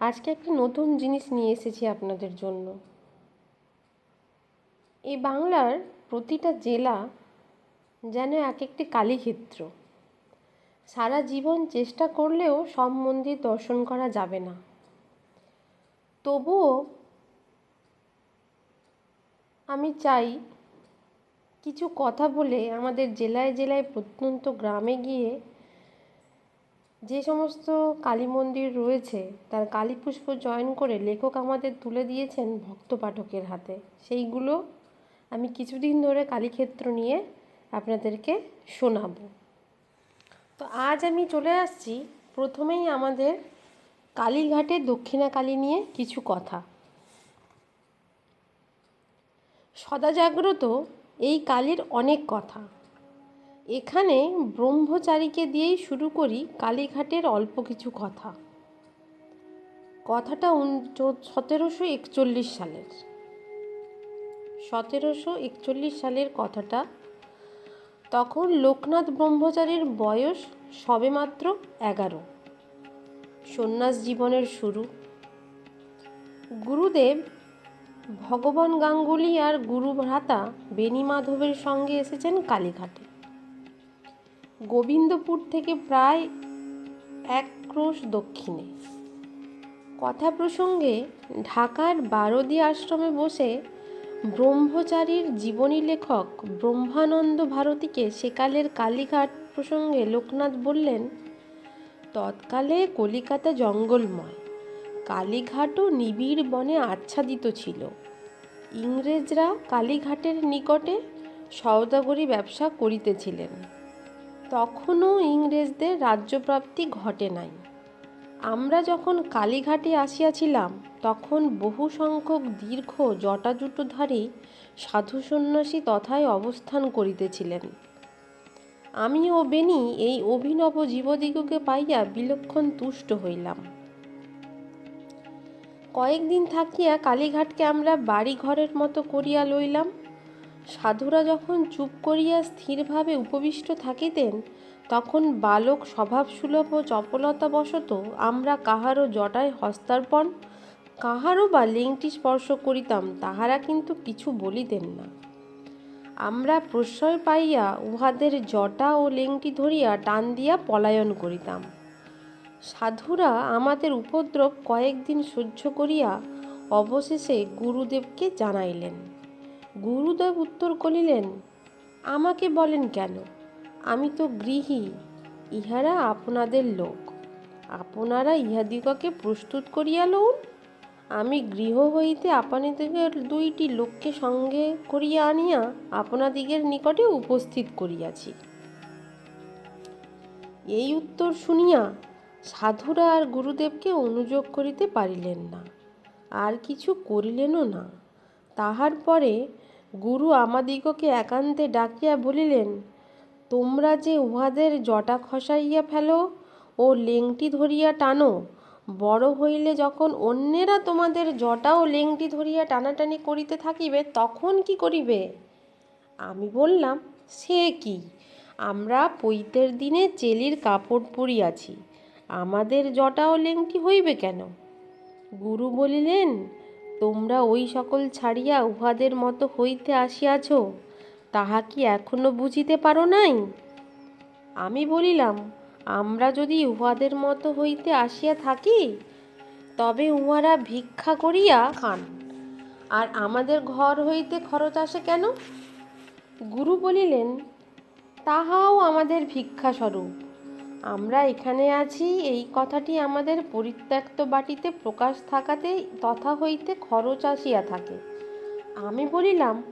আজকে একটি নতুন জিনিস নিয়ে এসেছি আপনাদের জন্য। এই বাংলার প্রতিটা জেলা যেন এক একটি কালীক্ষেত্র। সারা জীবন চেষ্টা করলেও সব মন্দির দর্শন করা যাবে না। তবুও আমি চাই কিছু কথা বলে আমাদের জেলায় জেলায় প্রত্যন্ত গ্রামে গিয়ে যে সমস্ত কালী মন্দির রয়েছে, তার কালী পুষ্প চয়ন করে লেখক আমাদের তুলে দিয়েছেন ভক্ত পাঠকের হাতে। সেইগুলো আমি কিছুদিন ধরে কালীক্ষেত্র নিয়ে আপনাদেরকে শোনাবো। তো আজ আমি চলে আসছি, প্রথমেই আমাদের কালীঘাটে দক্ষিণা কালী নিয়ে কিছু কথা। সদা জাগ্রত এই কালীর অনেক কথা। এখানে ব্রহ্মচারীকে দিয়েই শুরু করি কালীঘাটের অল্প কিছু কথা। কথাটা সতেরোশো একচল্লিশ সালের। সতেরোশো একচল্লিশ সালের কথাটা, তখন লোকনাথ ব্রহ্মচারীর বয়স সবেমাত্র এগারো। সন্ন্যাস জীবনের শুরু। গুরুদেব ভগবান গাঙ্গুলি আর গুরু ভ্রাতা বেণী মাধবের সঙ্গে এসেছেন কালীঘাটে। গোবিন্দপুর থেকে প্রায় এক ক্রোশ দক্ষিণে। কথা প্রসঙ্গে ঢাকার বারদী আশ্রমে বসে ব্রহ্মচারীর জীবনী লেখক ব্রহ্মানন্দ ভারতীকে সেকালের কালীঘাট প্রসঙ্গে লোকনাথ বললেন, তৎকালে কলিকাতা জঙ্গলময়। কালীঘাটও নিবিড় বনে আচ্ছাদিত ছিল। ইংরেজরা কালীঘাটের নিকটে সওদাগরি ব্যবসা করিতেছিলেন। তখনও ইংরেজদের রাজ্যপ্রাপ্তি ঘটে নাই। আমরা যখন কালীঘাটে আসিয়াছিলাম, তখন বহু সংখ্যক দীর্ঘ জটাজুটোধারী সাধু সন্ন্যাসী তথায় অবস্থান করিতেছিলেন। আমি ও বেনি এই অভিনব জীবদিগকে পাইয়া বিলক্ষণ তুষ্ট হইলাম। কয়েকদিন থাকিয়া কালীঘাটকে আমরা বাড়ি ঘরের মতো করিয়া লইলাম। সাধুরা যখন চুপ করিয়া স্থিরভাবে উপবিষ্ট থাকিতেন, তখন বালক স্বভাবসুলভ ও চপলতাবশত আমরা কাহারও জটায় হস্তার্পণ, কাহারও বা লিঙ্কটি স্পর্শ করিতাম তাহারা কিন্তু কিছু বলিতেন না। আমরা প্রশ্রয় পাইয়া উহাদের জটা ও লেংটি ধরিয়া টান দিয়া পলায়ন করিতাম। সাধুরা আমাদের উপদ্রব কয়েকদিন সহ্য করিয়া অবশেষে গুরুদেবকে জানাইলেন। গুরুদেব উত্তর করিলেন, আমাকে বলেন কেন? আমি তো গৃহী, ইহারা আপনাদের লোক। আপনারা ইহাদিগকে প্রস্তুত করিয়া লউন। আমি গৃহ হইতে আপনাদিগের দুইটি লোককে সঙ্গে করিয়া আনিয়া আপনাদিগের নিকটে উপস্থিত করিয়াছি। এই উত্তর শুনিয়া সাধুরা আর গুরুদেবকে অনুযোগ করিতে পারিলেন না। আর কিছু করিলেনও না। তাহার পরে গুরু আমাদিগকে একান্তে ডাকিয়া বলিলেন, তোমরা যে উহাদের জটা খসাইয়া ফেলো ও লেংটি ধরিয়া টানো, বড় হইলে যখন অন্যেরা তোমাদের জটা ও লেংটি ধরিয়া টানাটানি করিতে থাকিবে, তখন কি করিবে? আমি বললাম, সে কি? আমরা পৈতের দিনে চেলির কাপড় পরিয়াছি, আমাদের জটা ও লেংটি হইবে কেন? গুরু বলিলেন তোমরা ওই সকল ছাড়িয়া উহাদের মতো হইতে আসিয়াছ, তাহা কি এখনও বুঝিতে পারো নাই? আমি বলিলাম, আমরা যদি উহাদের মতো হইতে আসিয়া থাকি, তবে উহারা ভিক্ষা করিয়া খান। আর আমাদের ঘর হইতে খরচ আসে কেন? গুরু বলিলেন, তাহাও আমাদের ভিক্ষা স্বরূপ আমরা এখানে আছি। এই কথাটি আমাদের পরিত্যক্ত বাটিতে প্রকাশ থাকাতে তথা হইতে খরচ আসিয়া থাকে। আমি বলিলাম,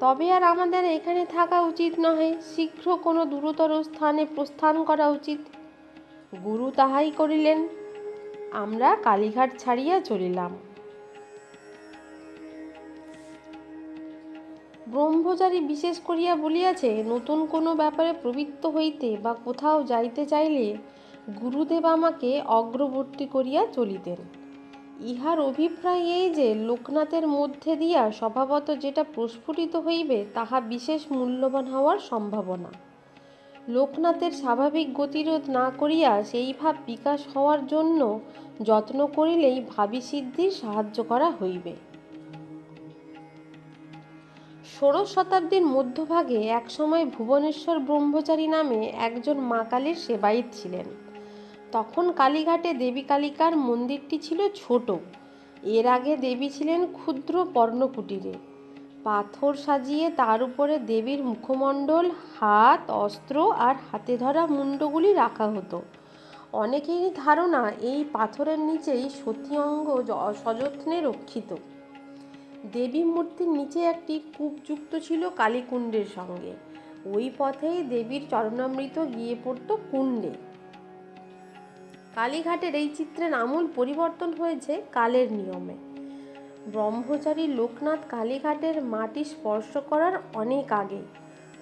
তবে আর আমাদের এখানে থাকা উচিত নহে। শীঘ্র কোনো দূরতর স্থানে প্রস্থান করা উচিত। গুরু তাহাই করিলেন। আমরা কালীঘাট ছাড়িয়া চলিলাম। ব্রহ্মচারী বিশেষ করিয়া বলিয়াছে, নতুন কোনো ব্যাপারে প্রবৃত্ত হইতে বা কোথাও যাইতে চাইলে গুরুদেব আমাকে অগ্রবর্তী করিয়া চলিতেন। ইহার অভিপ্রায় এই যে, লোকনাথের মধ্যে দিয়া স্বভাবত যেটা প্রস্ফুটিত হইবে, তাহা বিশেষ মূল্যবান হওয়ার সম্ভাবনা। লোকনাথের স্বাভাবিক গতিরোধ না করিয়া সেই ভাব বিকাশ হওয়ার জন্য যত্ন করিলেই ভাবিসিদ্ধির সাহায্য করা হইবে। ষোড়শ শতাব্দীর মধ্যভাগে একসময় ভুবনেশ্বর ব্রহ্মচারী নামে একজন মা কালীর সেবায়িত ছিলেন। তখন কালীঘাটে দেবী কালিকার মন্দিরটি ছিল ছোট। এর আগে দেবী ছিলেন ক্ষুদ্র পর্ণকুটিরে। পাথর সাজিয়ে তার উপরে দেবীর মুখমণ্ডল, হাত, অস্ত্র আর হাতে ধরা মুন্ডগুলি রাখা হতো। অনেকেরই ধারণা এই পাথরের নিচেই সতী অঙ্গ সযত্নে রক্ষিত। দেবী মূর্তির নিচে একটি কূপ যুক্ত ছিল কালীকুণ্ডের সঙ্গে। ওই পথেই দেবীর চরণামৃত গিয়ে পড়ত কুণ্ডে। কালীঘাটের এই চিত্রের আমূল পরিবর্তন হয়েছে কালের নিয়মে। ব্রহ্মচারী লোকনাথ কালীঘাটের মাটি স্পর্শ করার অনেক আগে,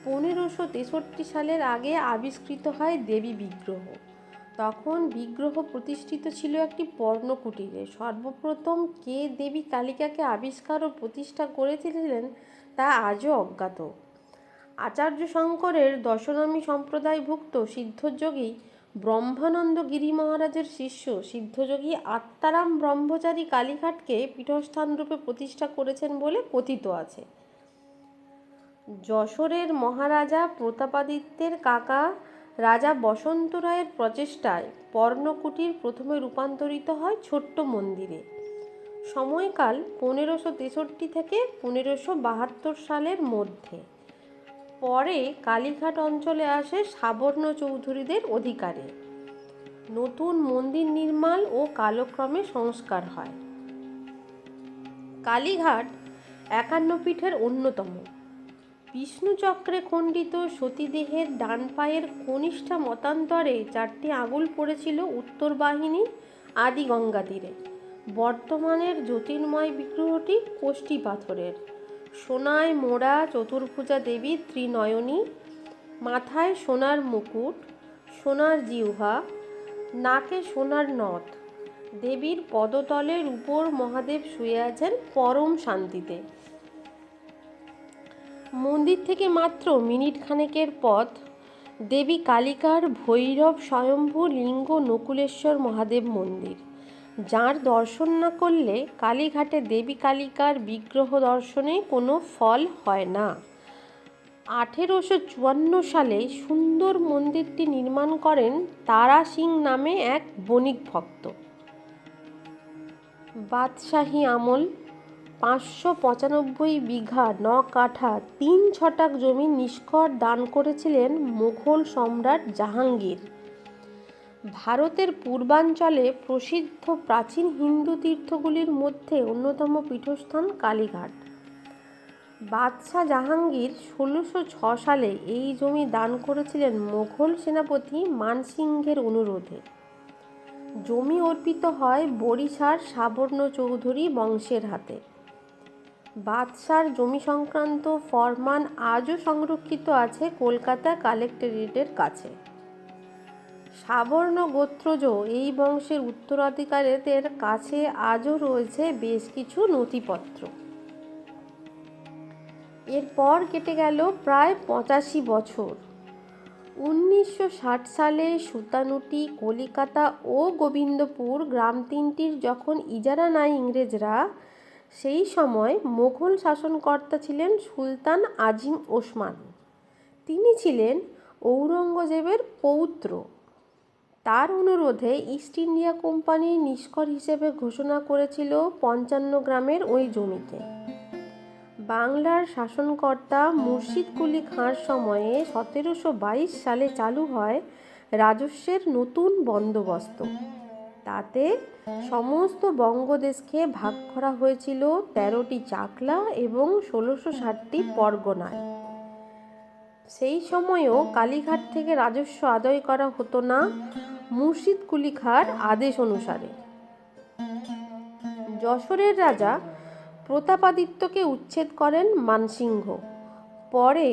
পনেরোশো তেষট্টি সালের আগে আবিষ্কৃত হয় দেবী বিগ্রহ। তখন বিগ্রহ প্রতিষ্ঠিত ছিল একটি পর্ণকুটিরে সর্বপ্রথম কে দেবী কালিকাকে আবিষ্কার ও প্রতিষ্ঠা করেছিলেন তা আজও অজ্ঞাত। আচার্য শঙ্করের দশনামী সম্প্রদায়ভুক্ত সিদ্ধযোগী ব্রহ্মানন্দ গিরি মহারাজের শিষ্য সিদ্ধযোগী আত্মারাম ব্রহ্মচারী কালীঘাটকে পীঠস্থানরূপে প্রতিষ্ঠা করেছেন বলে কথিত আছে। যশোরের মহারাজা প্রতাপাদিত্যের কাকা রাজা বসন্ত রায়ের প্রচেষ্টায় পর্ণকুটির প্রথমে রূপান্তরিত হয় ছোট্ট মন্দিরে। সময়কাল পনেরোশো তেষট্টি থেকে পনেরোশো বাহাত্তর সালের মধ্যে। পরে কালীঘাট অঞ্চলে আসে সাবর্ণ চৌধুরীদের অধিকারে। নতুন মন্দির নির্মাণ ও কালক্রমে সংস্কার হয়। কালীঘাট একান্ন পীঠের অন্যতম। বিষ্ণুচক্রে খণ্ডিত সতীদেহের ডান পায়ের কনিষ্ঠা মতান্তরে চারটি আঙুল পড়েছিল উত্তর বাহিনী আদি গঙ্গা তীরে। বর্তমানের জ্যোতির্ময় বিগ্রহটি কোষ্ঠী পাথরের। সোনায় মোড়া চতুর্ভুজা দেবী ত্রিনয়নী, মাথায় সোনার মুকুট, সোনার জিহ্বা, নাকে সোনার নথ। দেবীর পদতলের উপর মহাদেব শুয়ে আছেন পরম শান্তিতে। মন্দির থেকে মাত্র মিনিট খানেকের পথ, দেবী কালিকার ভৈরব স্বয়ম্ভু লিঙ্গ নকুলেশ্বর মহাদেব মন্দির। যার দর্শন না করলে কালীঘাটে দেবী কালিকার বিগ্রহ দর্শনে কোনো ফল হয় না। আঠেরোশো চুয়ান্ন সালে সুন্দর মন্দিরটি নির্মাণ করেন তারা সিং নামে এক বণিক ভক্ত। বাদশাহী আমল পাঁচশো পঁচানব্বই বিঘা ন কাঠা তিন ছটাক জমি নিষ্কর দান করেছিলেন মুঘল সম্রাট জাহাঙ্গীর। ভারতের পূর্বাঞ্চলে প্রসিদ্ধ প্রাচীন হিন্দু তীর্থগুলির মধ্যে অন্যতম পীঠস্থান কালীঘাট। বাদশাহ জাহাঙ্গীর ষোলোশো ছ সালে এই জমি দান করেছিলেন মোঘল সেনাপতি মানসিংহের অনুরোধে। জমি অর্পিত হয় বরিশার সাবর্ণ চৌধুরী বংশের হাতে। বাদশার জমি সংক্রান্ত ফরমান আজও সংরক্ষিত আছে কলকাতা কালেক্টরেটের কাছে। সাবর্ণ গোত্রজ এই বংশের উত্তরাধিকারীদের কাছে আজও রয়েছে বেশ কিছু নথিপত্র। এরপর কেটে গেল প্রায় পঁচাশি বছর। উনিশশো ষাট সালে সুতানুটি, কলিকাতা ও গোবিন্দপুর গ্রাম তিনটির যখন ইজারা নেয় ইংরেজরা সেই সময় মোঘল শাসনকর্তা ছিলেন সুলতান আজিম ওসমান। তিনি ছিলেন ঔরঙ্গজেবের পৌত্র। তার অনুরোধে ইস্ট ইন্ডিয়া কোম্পানি নিষ্কর হিসেবে ঘোষণা করেছিল পঞ্চান্ন গ্রামের ওই জমিতে। বাংলার শাসনকর্তা মুর্শিদ কুলি খাঁর সময়ে সতেরোশো বাইশ সালে চালু হয় রাজস্বের নতুন বন্দোবস্ত। তাতে সমস্ত বঙ্গদেশকে ভাগ করা হয়েছিল তেরোটি চাকলা এবং ষোলোশো ষাটটি পরগনায়। সেই সময়ও কালীঘাট থেকে রাজস্ব আদায় করা হতো না, মুর্শিদ কুলিখার আদেশ অনুসারে। যশোরের রাজা প্রতাপাদিত্যকে উচ্ছেদ করেন মানসিংহ। পরে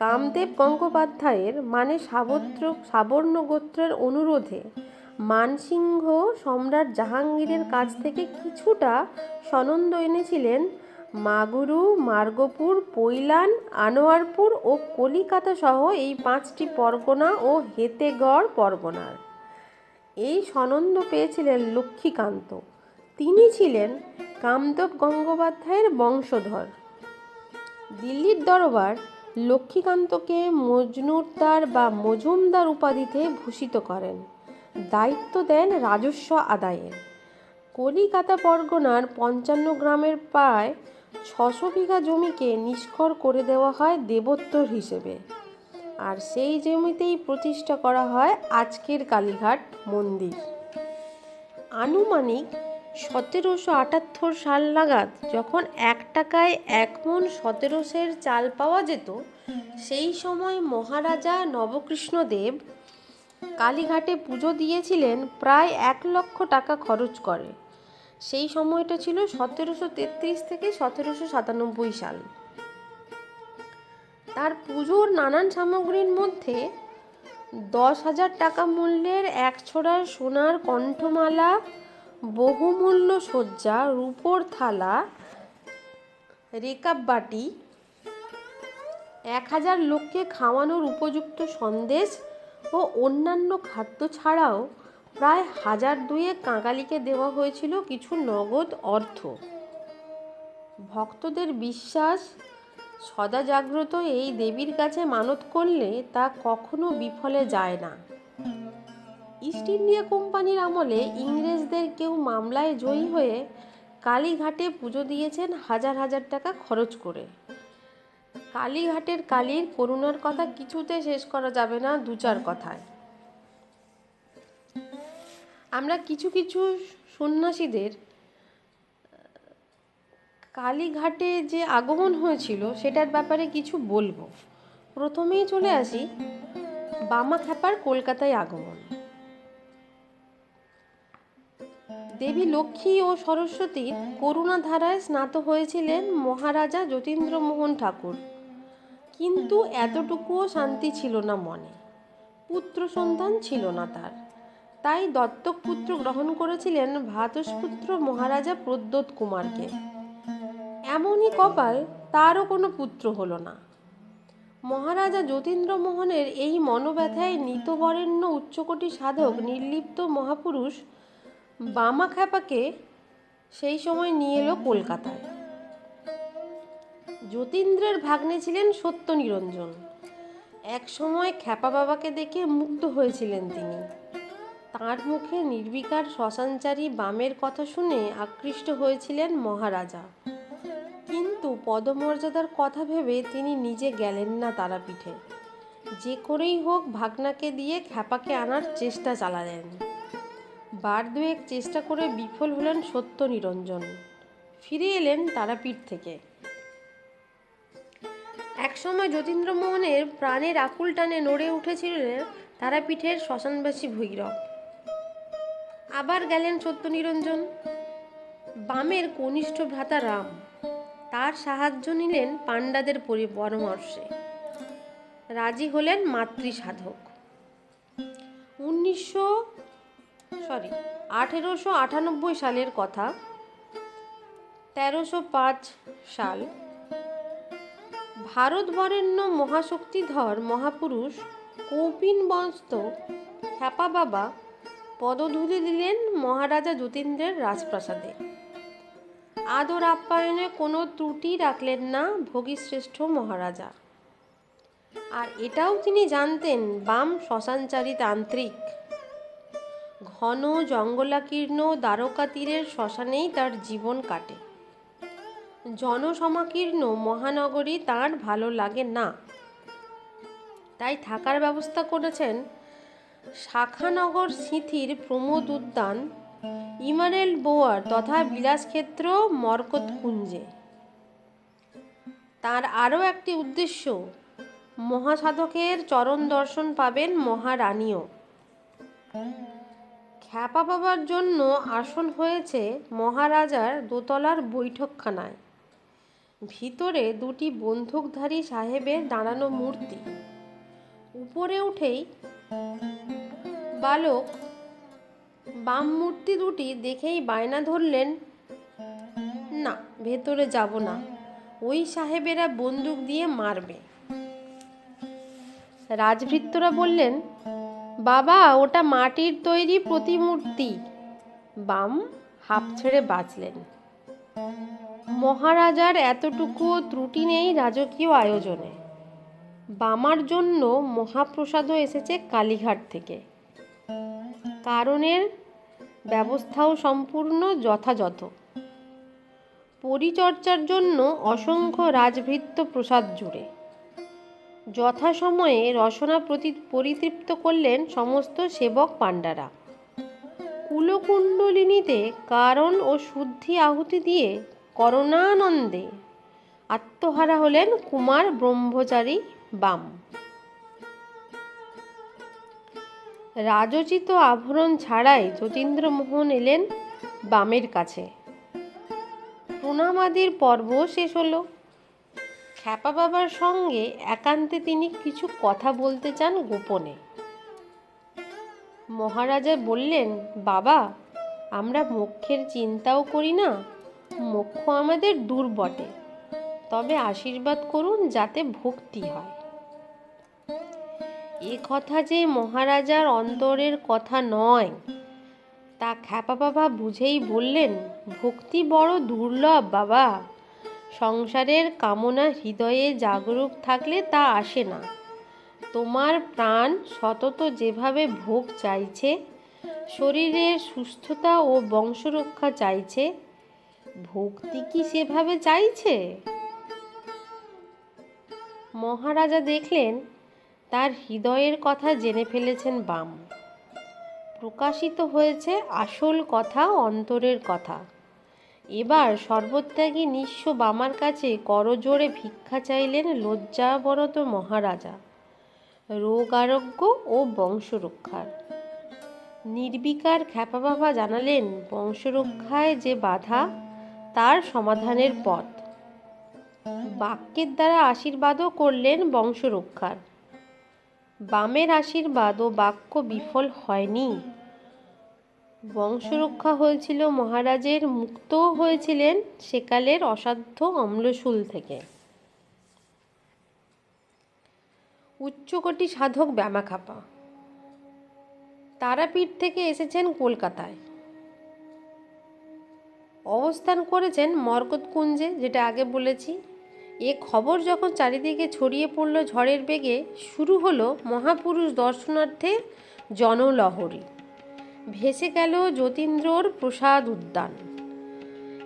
কামদেব গঙ্গোপাধ্যায়ের মানে সাবত্র সাবর্ণ গোত্রের অনুরোধে মানসিংহ সম্রাট জাহাঙ্গীরের কাছ থেকে কিছুটা সনন্দ এনেছিলেন মাগুরু, মার্গপুর, পৈলান, আনোয়ারপুর ও কলিকাতা সহ এই পাঁচটি পরগনা ও হেতেগড় পরগনার। এই সনন্দ পেয়েছিলেন লক্ষ্মীকান্ত। তিনি ছিলেন কামদেব গঙ্গোপাধ্যায়ের বংশধর। দিল্লির দরবার লক্ষ্মীকান্তকে মজনুরদার বা মজুমদার উপাধিতে ভূষিত করেন। দায়িত্ব দেন রাজস্ব আদায়ের কলিকাতা পরগনার পঞ্চান্ন গ্রামের প্রায় ছশো বিঘা জমিকে নিষ্কর করে দেওয়া হয় দেবোত্তর হিসেবে। আর সেই জমিতেই প্রতিষ্ঠা করা হয় আজকের কালীঘাট মন্দির। আনুমানিক সতেরোশো আটাত্তর সাল নাগাদ যখন এক টাকায় এক মন সতেরোশের চাল পাওয়া যেত, সেই সময় মহারাজা নবকৃষ্ণদেব কালীঘাটে পুজো দিয়েছিলেন প্রায় এক লক্ষ টাকা খরচ করে। সেই সময়টা ছিল সতেরোশো তেত্রিশ থেকে সতেরোশো সাতানব্বই সাল। তার পুজোর নানান সামগ্রীর মধ্যে দশ হাজার টাকা মূল্যের এক ছড়ার সোনার কণ্ঠমালা, বহুমূল্য সজ্জা রূপোর থালা রেকাব বাটি, এক হাজার লোককে খাওয়ানোর উপযুক্ত সন্দেশ ও অন্যান্য খাদ্য ছাড়াও প্রায় হাজার দুয়েক কাঙালিকে দেওয়া হয়েছিল কিছু নগদ অর্থ। ভক্তদের বিশ্বাস, সদা জাগ্রত এই দেবীর কাছে মানত করলে তা কখনো বিফলে যায় না। ইস্ট ইন্ডিয়া কোম্পানির আমলে ইংরেজদের কেউ মামলায় জয়ী হয়ে কালীঘাটে পুজো দিয়েছেন হাজার হাজার টাকা খরচ করে। কালীঘাটের কালীর করুণার কথা কিছুতে শেষ করা যাবে না দু চার কথায়। আমরা কিছু কিছু সন্ন্যাসীদের, কালীঘাটে যে আগমন হয়েছিল সেটার ব্যাপারে কিছু বলব। প্রথমেই চলে আসি বামা খ্যাপার কলকাতায় আগমন। দেবী লক্ষ্মী ও সরস্বতীর করুণা ধারায় স্নাত হয়েছিলেন মহারাজা যতীন্দ্রমোহন ঠাকুর। কিন্তু এতটুকুও শান্তি ছিল না মনে। পুত্র সন্তান ছিল না তার। তাই দত্তক পুত্র গ্রহণ করেছিলেন ভাতসপুত্র মহারাজা প্রদ্যোত কুমারকে। এমনই কপাল তারও কোনো পুত্র হলো না। মহারাজা যতীন্দ্রমোহনের এই মনোব্যথায় নিতবরেণ্য উচ্চকোটি সাধক নির্লিপ্ত মহাপুরুষ বামা খ্যাপাকে সেই সময় নিয়ে এলো কলকাতায়। যতীন্দ্রের ভাগ্নে ছিলেন সত্য নিরঞ্জন। এক সময় খ্যাপা বাবাকে দেখে মুগ্ধ হয়েছিলেন তিনি। তাঁর মুখে নির্বিকার শ্মশানচারী বামের কথা শুনে আকৃষ্ট হয়েছিলেন মহারাজা। কিন্তু পদমর্যাদার কথা ভেবে তিনি নিজে গেলেন না তারাপীঠে। যে করেই হোক ভাগনাকে দিয়ে খ্যাপাকে আনার চেষ্টা চালালেন। বার দুয়েক চেষ্টা করে বিফল হলেন সত্য নিরঞ্জন। ফিরে এলেন তারাপীঠ থেকে। একসময় যতীন্দ্রমোহনের প্রাণের আকুল টানে নড়ে উঠেছিলেন তারাপীঠের শ্মশানবাসী ভৈরব। আবার গেলেন সত্য নিরঞ্জন বামের কনিষ্ঠ ভ্রাতা রাম, তার সাহায্য নিলেন পাণ্ডাদের পরি পরামর্শে। রাজি হলেন মাতৃ সাধক উনিশশো সরি আঠেরোশো আটানব্বই সালের কথা, তেরোশো পাঁচ সাল ভারতবরেণ্য মহাশক্তিধর মহাপুরুষ কৌপিন বস্ত খ্যাপা বাবা পদধূলি দিলেন মহারাজা যতীন্দ্রের রাজপ্রাসাদে। আদর আপ্যায়নে কোনো ত্রুটি রাখলেন না ভোগীশ্রেষ্ঠ মহারাজা। আর এটাও তিনি জানতেন বাম শ্মশানচারী তান্ত্রিক। ঘন জঙ্গলাকীর্ণ দ্বারকা তীরের শ্মশানেই তার জীবন কাটে। জনসমাকীর্ণ মহানগরী তার ভালো লাগে না। তাই থাকার ব্যবস্থা করেছেন শাখানগর সিথির প্রমোদ উদ্যান, ইমারেল বোয়ার তথা বিলাসক্ষেত্র মরকত কুঞ্জে। তার আরও একটি উদ্দেশ্য, মহাসাধকের চরণ দর্শন পাবেন মহারানীও। খ্যাপা পাবার জন্য আসন হয়েছে মহারাজার দোতলার বৈঠকখানায়। ভিতরে দুটি বন্দুকধারী সাহেবের দাঁড়ানো মূর্তি। উপরে উঠেই বালক বাম মূর্তি দুটি দেখেই বায়না ধরলেন, না, ভেতরে যাব না। ওই সাহেবেরা বন্দুক দিয়ে মারবে। রাজভৃত্যরা বললেন, বাবা, ওটা মাটির তৈরি প্রতিমূর্তি। বাম হাফ ছেড়ে বাঁচলেন। মহারাজার এতটুকু ত্রুটি নেই রাজকীয় আয়োজনে। বামার জন্য মহাপ্রসাদও এসেছে কালীঘাট থেকে। কারণের ব্যবস্থাও সম্পূর্ণ যথাযথ। পরিচর্যার জন্য অসংখ্য রাজভৃত্য প্রসাদ জুড়ে। যথাসময়ে রসনা প্রতি, পরিতৃপ্ত করলেন সমস্ত সেবক পাণ্ডারা। কুলকুণ্ডলিনীতে কারণ ও শুদ্ধি আহুতি দিয়ে করুণানন্দে। আত্মহারা হলেন কুমার ব্রহ্মচারী বাম। রাজোচিত আভরণ ছাড়াই যতীন্দ্রমোহন এলেন বামের কাছে। প্রণামাদির পর্ব শেষ হলো। খ্যাপা বাবার সঙ্গে একান্তে তিনি কিছু কথা বলতে চান গোপনে। মহারাজা বললেন, বাবা, আমরা মোক্ষের চিন্তাও করি না মোক্ষ আমাদের দূর বটে। তবে আশীর্বাদ করুন যাতে ভক্তি হয়। এ কথা যে মহারাজার অন্তরের কথা নয়, তা খ্যাপা বাবা বুঝেই বললেন, ভক্তি বড় দুর্লভ বাবা। সংসারের কামনা হৃদয়ে জাগরুক থাকলে তা আসে না। তোমার প্রাণ সতত যেভাবে ভোগ চাইছে, শরীরের সুস্থতা ও বংশরক্ষা চাইছে ভক্তি কি সেভাবে চাইছে মহারাজা দেখলেন, তার হৃদয়ের কথা জেনে ফেলেছেন বাম। প্রকাশিত হয়েছে আসল কথা, অন্তরের কথা। এবার সর্বত্যাগী নিঃস্ব বামার কাছে করজোড়ে ভিক্ষা চাইলেন লজ্জাবনত মহারাজা। রোগ আরোগ্য ও বংশরক্ষার নির্বিকার খ্যাপা বাবা জানালেন বংশরক্ষায় যে বাধা তার সমাধানের পথ। বাক্যের দ্বারা আশীর্বাদও করলেন বংশরক্ষার। বামের আশীর্বাদ ও বাক্য বিফল হয়নি। বংশরক্ষা হয়েছিল মহারাজের, মুক্তও হয়েছিলেন সেকালের অসাধ্য অম্লশূল থেকে। উচ্চকোটি সাধক ব্যামাখাপা তারাপীঠ থেকে এসেছেন কলকাতায়। অবস্থান করেছেন মরকতকুঞ্জে, যেটা আগে বলেছি। এ খবর যখন চারিদিকে ছড়িয়ে পড়ল ঝড়ের বেগে, শুরু হলো মহাপুরুষ দর্শনার্থে জনলহরী। ভেসে গেল যতীন্দ্রর প্রসাদ উদ্যান।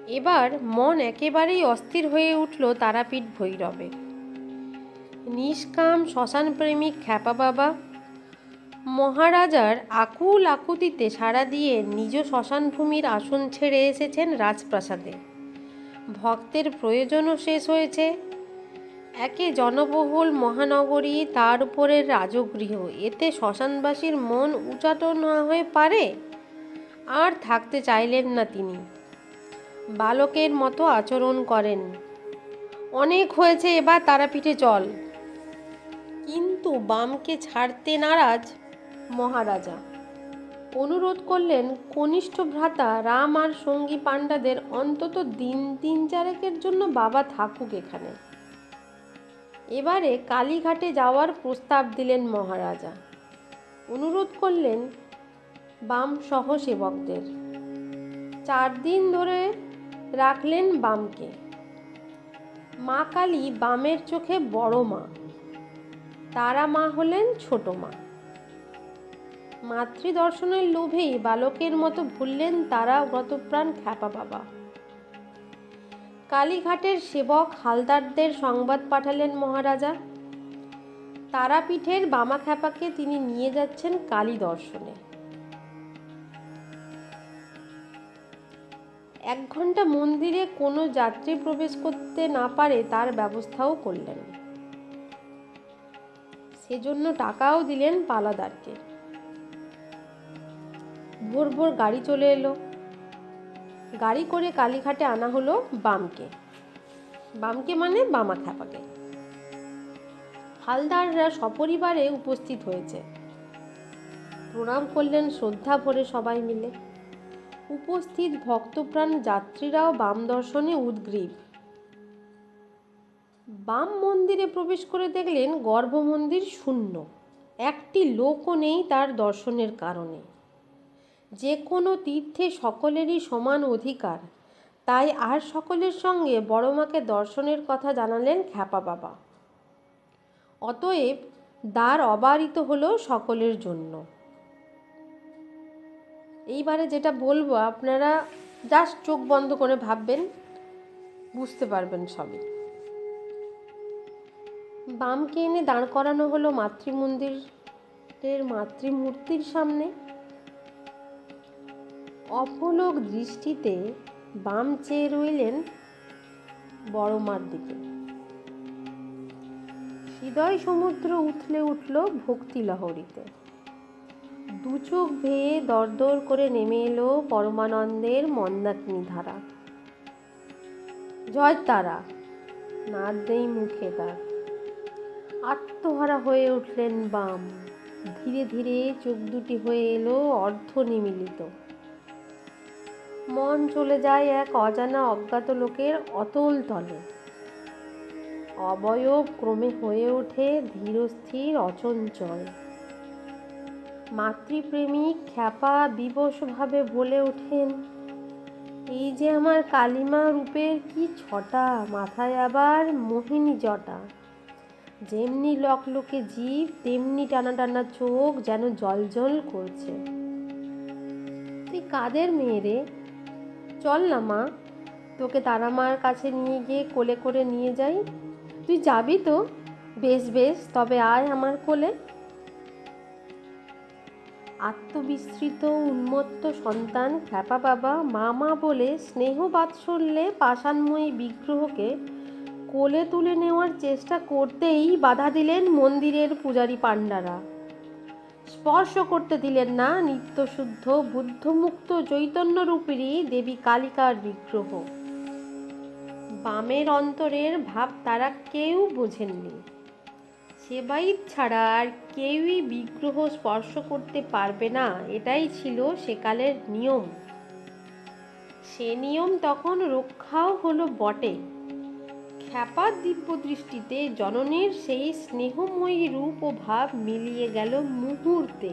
এবার মন একেবারেই অস্থির হয়ে উঠল তারাপীঠ ভৈরবে। নিষ্কাম শ্মশানপ্রেমিক খ্যাপা বাবা মহারাজার আকুল আকুতিতে সাড়া দিয়ে নিজ শ্মশানভূমির আসন ছেড়ে এসেছেন রাজপ্রাসাদে। ভক্তের প্রয়োজনও শেষ হয়েছে। একে জনবহুল মহানগরী, তার উপরে রাজগৃহ, এতে শ্মশানবাসীর মন উচাটন না হয়ে পারে? আর থাকতে চাইলেন না তিনি। বালকের মতো আচরণ করেন। অনেক হয়েছে এবার তারাপীঠে চল। কিন্তু বামকে ছাড়তে নারাজ মহারাজা। অনুরোধ করলেন কনিষ্ঠ ভ্রাতা রাম আর সঙ্গী পাণ্ডাদের অন্তত দিন তিন চারেকের জন্য বাবা থাকুক এখানে। এবারে কালীঘাটে যাওয়ার প্রস্তাব দিলেন মহারাজা। অনুরোধ করলেন বাম সহসেবকদের। চার দিন ধরে রাখলেন বামকে। মা কালী বামের চোখে বড় মা। তারা মা হলেন ছোট মা। মাতৃদর্শনের লোভেই বালকের মতো ভুললেন তারা গতপ্রাণ খ্যাপা বাবা। কালীঘাটের সেবক হালদারদের সংবাদ পাঠালেন মহারাজা। তারাপীঠের বামা খ্যাপাকে তিনি নিয়ে যাচ্ছেন কালী দর্শনে এক ঘণ্টা মন্দিরে কোনো যাত্রী প্রবেশ করতে না পারে তার ব্যবস্থাও করলেন। সেজন্য টাকাও দিলেন পালাদারকে। ভোর ভোর গাড়ি চলে এলো। গাড়ি করে কালীঘাটে আনা হলো বামকে। বামকে মানে বামা খ্যাপাকে হালদাররা সপরিবারে উপস্থিত হয়েছে। প্রণাম করলেন শ্রদ্ধা ভরে সবাই মিলে। উপস্থিত ভক্তপ্রাণ যাত্রীরাও বাম দর্শনে উদ্গ্রীব। বাম মন্দিরে প্রবেশ করে দেখলেন গর্ভ মন্দির শূন্য। একটি লোকও নেই তার দর্শনের কারণে। যে কোনো তীর্থে সকলেরই সমান অধিকার। তাই আর সকলের সঙ্গে বড় মাকে দর্শনের কথা জানালেন খ্যাপা বাবা। অতএব দ্বার অবারিত হলো সকলের জন্য। এইবারে যেটা বলব, আপনারা জাস্ট চোখ বন্ধ করে ভাববেন, বুঝতে পারবেন সবই। বামকে এনে দাঁড় করানো হলো মাতৃমন্দিরের মাতৃমূর্তির সামনে। অপলক দৃষ্টিতে বাম চেয়ে রইলেন বড় মার দিকে। হৃদয় সমুদ্র উথলে উঠল ভক্তি লহরীতে। দু চোখ ভেয়ে দরদর করে নেমে এলো পরমানন্দের মন্দাকিনী ধারা। জয় তারা, নাদ নেই মুখে তার। আত্মহারা হয়ে উঠলেন বাম। ধীরে ধীরে চোখ দুটি হয়ে এলো অর্ধ নিমিলিত। মন চলে যায় এক অজানা অজ্ঞাত লোকের অতল তলে। অবয়ব ক্রমে হয়ে ওঠে ধীরস্থির, অচঞ্চল। মাতৃপ্রেমিক খ্যাপা বিবশভাবে বলে ওঠেন, এই যে আমার কালিমা রূপের কি ছটা, মাথায় আবার মোহিনী জটা। যেমনি লকলকে জীব, তেমনি টানা টানা চোখ যেন জল জল করছে। তুই কাদের মেয়ে রে? চল না মা, তোকে তারা মার কাছে নিয়ে গিয়ে কোলে করে নিয়ে যাই। তুই যাবি তো? বেশ বেশ, তবে আয় আমার কোলে। আত্মবিস্তৃত উন্মত্ত সন্তান, খ্যাপা বাবা মা মা বলে স্নেহ বাৎসল্যে পাষাণময়ী বিগ্রহকে কোলে তুলে নেওয়ার চেষ্টা করতেই বাধা দিলেন মন্দিরের পূজারী পাণ্ডারা। স্পর্শ করতে দিলেন না নিত্যশুদ্ধ, বুদ্ধমুক্ত, চৈতন্যরূপেরই দেবী কালিকার বিগ্রহ। বামের অন্তরের ভাব তারা কেউ বোঝেননি। সেবাইত ছাড়া আর কেউই বিগ্রহ স্পর্শ করতে পারবে না, এটাই ছিল সেকালের নিয়ম। সে নিয়ম তখন রক্ষাও হলো বটে। খ্যাপার দিব্য দৃষ্টিতে জননীর সেই স্নেহময়ী রূপ ও ভাব মিলিয়ে গেল মুহূর্তে।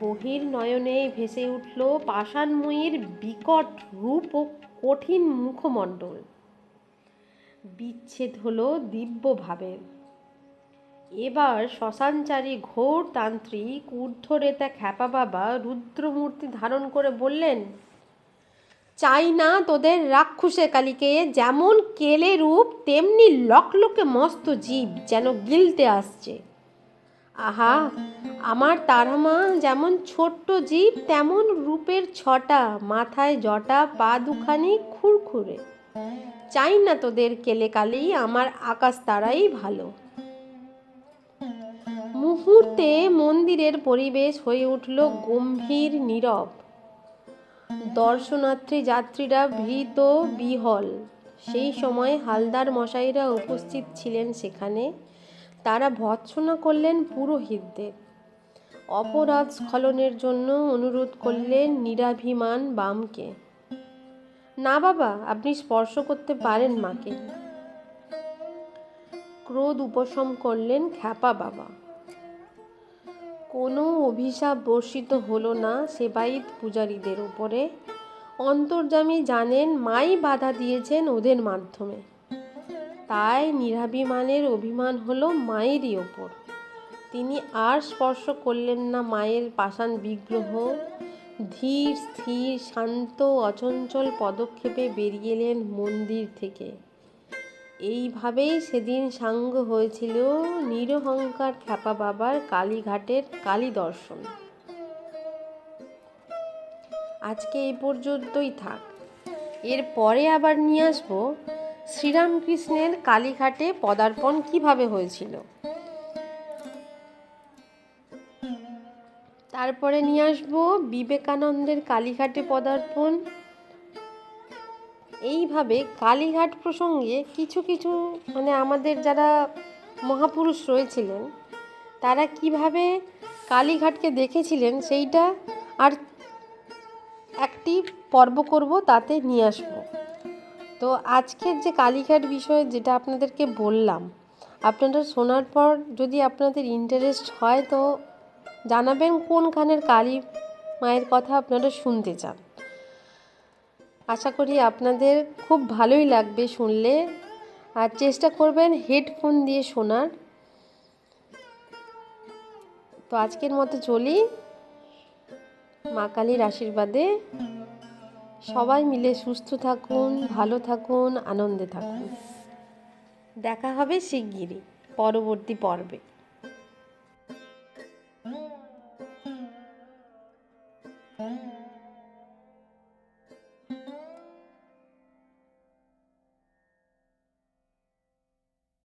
বহির নয়নে ভেসে উঠল পাষাণময়ীর বিকট রূপ ও কঠিন মুখমণ্ডল। বিচ্ছেদ হলো দিব্য ভাবের এবার শ্মশানচারী ঘোর তান্ত্রিক, ঊর্ধ্বরেতা খ্যাপা বাবা রুদ্রমূর্তি ধারণ করে বললেন চাই না তোদের রাক্ষসে কালিকে, যেমন কেলে রূপ, তেমনি লকলকে মস্ত জীব যেন গিলতে আসছে। আহা, আমার তারামা যেমন ছোট্ট জীব, তেমন রূপের ছটা মাথায় জটা পা দুখানি খুরখুরে। চাই না তোদের কেলে কালি, আমার আকাশ তারাই ভালো। মুহূর্তে মন্দিরের পরিবেশ হয়ে উঠল গম্ভীর নীরব। দর্শনার্থী যাত্রীরা ভীত বিহল। সেই সময় হালদার মশাইরা উপস্থিত ছিলেন সেখানে। তারা ভৎসনা করলেন পুরোহিতদের। অপরাধ স্খলনের জন্য অনুরোধ করলেন নিরাভিমান বামকে। না বাবা, আপনি স্পর্শ করতে পারেন মাকে। ক্রোধ উপশম করলেন খ্যাপা বাবা। কোনো অভিশাপ বর্ষিত হলো না সেবাইত পূজারীদের উপরে। অন্তর্যামী জানেন, মাই বাধা দিয়েছেন ওদের মাধ্যমে। তাই নিরাভিমানের অভিমান হলো মায়েরই ওপর। তিনি আর স্পর্শ করলেন না মায়ের পাষাণ বিগ্রহ। ধীর, স্থির, শান্ত, অচঞ্চল পদক্ষেপে বেরিয়ে এলেন মন্দির থেকে। এইভাবেই সেদিন সাঙ্গ হয়েছিল নিরহংকার খ্যাপা বাবার কালীঘাটের কালী দর্শন। আজকে এই পর্যন্তই থাক। এরপরে আবার নিয়ে আসব শ্রীরামকৃষ্ণের কালীঘাটে পদার্পণ কীভাবে হয়েছিল। তারপরে নিয়ে আসব বিবেকানন্দের কালীঘাটে পদার্পণ। এইভাবে কালীঘাট প্রসঙ্গে কিছু কিছু মানে আমাদের যারা মহাপুরুষ রয়েছিলেন, তারা কীভাবে কালীঘাটকে দেখেছিলেন সেইটা আর একটি পর্ব করব তাতে নিয়ে আসব। তো আজকের যে কালীঘাট বিষয়ে যেটা আপনাদেরকে বললাম, আপনারা শোনার পর যদি আপনাদের ইন্টারেস্ট হয় তো জানাবেন কোনখানের কালী মায়ের কথা আপনারা শুনতে চান। আশা করি আপনাদের খুব ভালোই লাগবে শুনলে। আর চেষ্টা করবেন হেডফোন দিয়ে শোনার। তো আজকের মতো চলি। মা কালীর আশীর্বাদে সবাই মিলে সুস্থ থাকুন, ভালো থাকুন, আনন্দে থাকুন। দেখা হবে শিগগিরই, পরবর্তী পর্বে।